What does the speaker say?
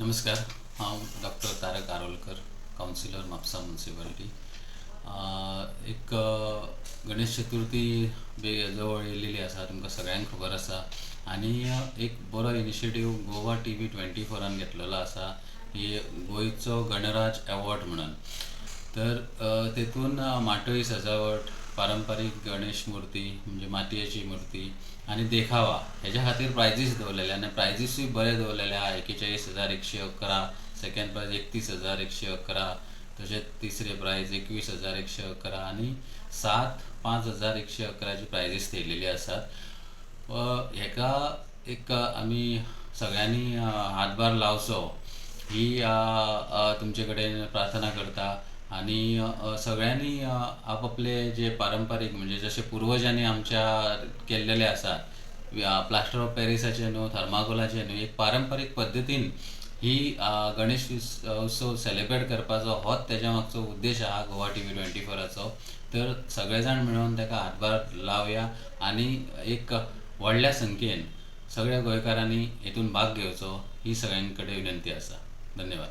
नमस्कार. हांव doctor Tarak Arolkar councillor Mhapsa municipality एक गणेश चतुर्थी बे जवळ येयलेली आसा तुमकां सगळ्यांक खबर आसा. आनी एक बरो initiative Goa T V twenty फोरान घेतलेलो आसा ही गोंयचो गणराज एवॉर्ड म्हणून. तर तेतून माटोळी सजावट पारंपारीक गणेश मुर्ती म्हणजे मातयेची मुर्ती आनी देखावा हेज्या खातीर प्रायजीस दवरलेले आनी प्रायजीसूय बरे दवरलेले आहा एकेचाळीस हजार एकशे अकरा सेकंड प्रायज एकतीस हजार एकशे अकरा तशेंच तिसरे प्रायज एकवीस हजार एकशे अकरा आनी सात पांच हजार एकशे अकराची प्रायजीस थेयलेली आसात हेका एक आमी सगळ्यांनी हातभार लावचो ही तुमचे कडेन प्रार्थना करता. आनी अ, सगळ्यांनी अ, आपापले जे पारंपारीक म्हणजे जशे पुर्वजांनी आमच्या केल्लेले आसा प्लास्टर ऑफ पॅरिसाचे न्हू थर्माकोलाचे न्हू एक पारंपारीक पद्दतीन ही अ, गणेश उस- उत्सव सेलिब्रेट करपाचो होच तेज्या मागचो उद्देश आहा गोवा टी व्ही ट्वेंटी फोराचो. तर सगळे जाण मेळून ताका हातभार लावया आनी एक व्हडल्या संख्येन सगळ्या गोंयकारांनी हेतून भाग घेवचो ही सगळ्यां कडेन विनंती आसा. धन्यवाद.